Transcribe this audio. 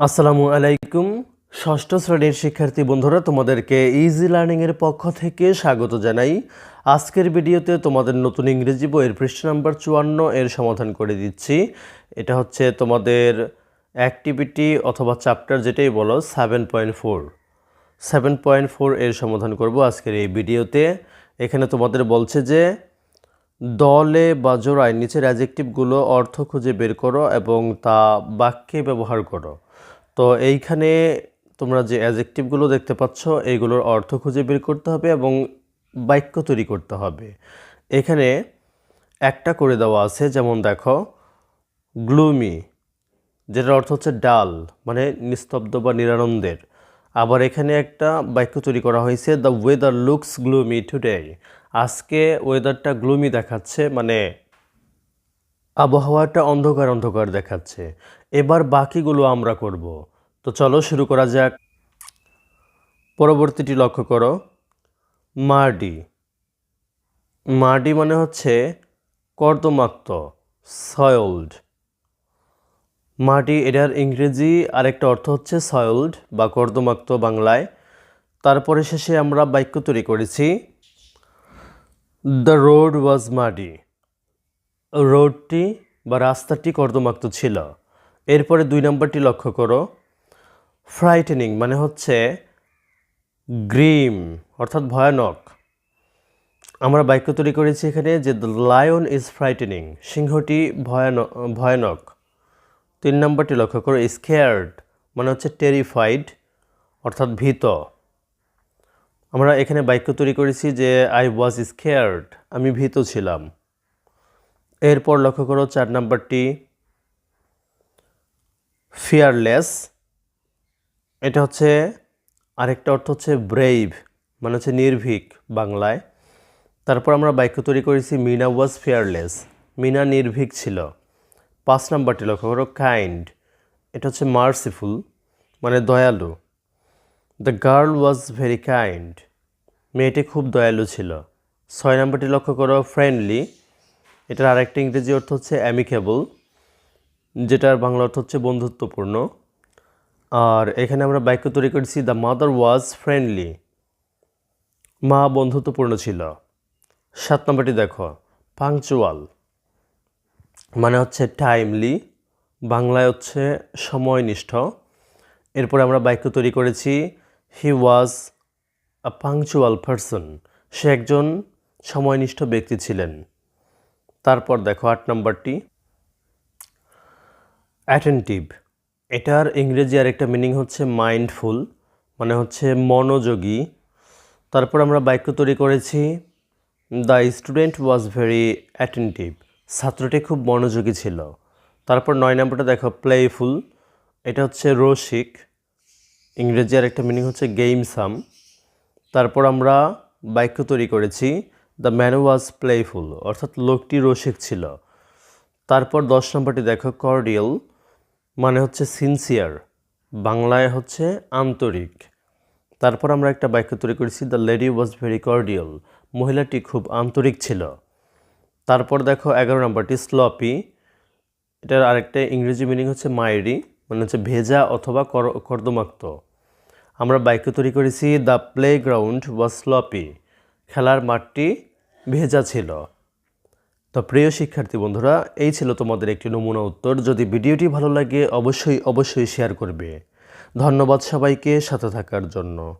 আসসালামু আলাইকুম। ষষ্ঠ শ্রেণির শিক্ষার্থী বন্ধুরা, তোমাদেরকে ইজি লার্নিংয়ের পক্ষ থেকে স্বাগত জানাই। আজকের ভিডিওতে তোমাদের নতুন ইংরেজি বইয়ের পৃষ্ঠ নাম্বার চুয়ান্ন এর সমাধান করে দিচ্ছি। এটা হচ্ছে তোমাদের অ্যাক্টিভিটি অথবা চ্যাপ্টার যেটাই বলো seven point four seven point four এর সমাধান করব আজকের এই ভিডিওতে। এখানে তোমাদের বলছে যে দলে বা জোড়ায় নিচের অ্যাজেক্টিভগুলো অর্থ খুঁজে বের করো এবং তা বাক্যে ব্যবহার করো। তো এইখানে তোমরা যে অ্যাজেক্টিভগুলো দেখতে পাচ্ছ এইগুলোর অর্থ খুঁজে বের করতে হবে এবং বাক্য তৈরি করতে হবে। এখানে একটা করে দেওয়া আছে, যেমন দেখো, গ্লুমি, যেটার অর্থ হচ্ছে ডাল মানে নিস্তব্ধ বা নিরানন্দের। আবার এখানে একটা বাক্য তৈরি করা হয়েছে the weather looks gloomy today আজকে ওয়েদারটা গ্লুমি দেখাচ্ছে মানে আবহাওয়াটা অন্ধকার অন্ধকার দেখাচ্ছে। এবার বাকিগুলো আমরা করব। তো চলো শুরু করা যাক। পরবর্তীটি লক্ষ্য করো। মার্ডি। মার্ডি মানে হচ্ছে কর্দমাক্ত, সয়েলড। মাটি, এটার ইংরেজি আরেকটা অর্থ হচ্ছে সয়েলড বা কর্দমাক্ত বাংলায়। তারপরে শেষে আমরা বাক্য তৈরি করেছি দ্য রোড ওয়াজ মাডি রোডটি বা রাস্তাটি কর্দমাক্ত ছিল। এরপরে দুই নম্বরটি লক্ষ্য করো ফ্রাইটেনিং মানে হচ্ছে গ্রিম অর্থাৎ ভয়ানক। আমরা বাক্য তৈরি করেছি এখানে যে দ্য লায়ন ইজ ফ্রাইটেনিং সিংহটি ভয়ানক ভয়ানক। তিন নম্বরটি লক্ষ্য করো স্কেয়ার্ড মানে হচ্ছে টেরিফাইড অর্থাৎ ভীত। আমরা এখানে বাক্য তৈরি করেছি যে আই ওয়াজ স্কেয়ার্ড আমি ভীত ছিলাম। এরপর লক্ষ্য করো, চার নাম্বারটি ফিয়ারলেস এটা হচ্ছে আরেকটা অর্থ হচ্ছে ব্রেইভ মানে হচ্ছে নির্ভীক বাংলায়। তারপর আমরা বাক্য তৈরি করেছি মিনা ওয়াজ ফিয়ারলেস মিনা নির্ভীক ছিল। পাঁচ নাম্বারটি লক্ষ্য করো কাইন্ড এটা হচ্ছে মার্সিফুল মানে দয়ালু। The girl was very kind মেয়েটি খুব দয়ালু ছিল। ছয় নাম্বারটি লক্ষ্য করো ফ্রেন্ডলি এটার আরেকটা ইংরেজি অর্থ হচ্ছে অ্যামিকেবল যেটার বাংলা অর্থ হচ্ছে বন্ধুত্বপূর্ণ। আর এখানে আমরা বাক্য তৈরি করেছি দ্য মাদার ওয়াজ ফ্রেন্ডলি মা বন্ধুত্বপূর্ণ ছিল। সাত নম্বরটি দেখো পাংচুয়াল মানে হচ্ছে টাইমলি বাংলায় হচ্ছে সময়নিষ্ঠ। এরপর আমরা বাক্য তৈরি করেছি হি ওয়াজ আ পাংচুয়াল পারসন সে একজন সময়নিষ্ঠ ব্যক্তি ছিলেন। তারপর দেখো আট নম্বরটি অ্যাটেন্টিভ এটার ইংরেজি আর একটা মিনিং হচ্ছে মাইন্ডফুল মানে হচ্ছে মনোযোগী। তারপর আমরা বাক্য তৈরি করেছি the student was very attentive ছাত্রটি খুব মনোযোগী ছিল। তারপর নয় নম্বরটা দেখো প্লেফুল এটা হচ্ছে রসিক, ইংরেজি আর একটা মিনিং হচ্ছে গেম সাম তারপর আমরা বাক্য তৈরি করেছি দ্য ম্যান ওয়াজ প্লেফুল অর্থাৎ লোকটি রসিক ছিল। তারপর দশ নম্বরটি দেখো কর্ডিয়াল মানে হচ্ছে সিনসিয়ার বাংলায় হচ্ছে আন্তরিক। তারপর আমরা একটা বাক্য তৈরি করেছি the lady was very cordial মহিলাটি খুব আন্তরিক ছিল। তারপর দেখো এগারো নম্বরটি স্লপি এটার আরেকটা ইংরেজি মিনিং হচ্ছে মায়েরি মানে হচ্ছে ভেজা অথবা কর- কর্দমাক্ত। আমরা বাক্য তৈরি করেছি the playground was sloppy খেলার মাঠটি ভেজা ছিল। তো প্রিয় শিক্ষার্থী বন্ধুরা, এই ছিল তোমাদের একটি নমুনা উত্তর। যদি ভিডিওটি ভালো লাগে, অবশ্যই অবশ্যই শেয়ার করবে। ধন্যবাদ সবাইকে সাথে থাকার জন্য।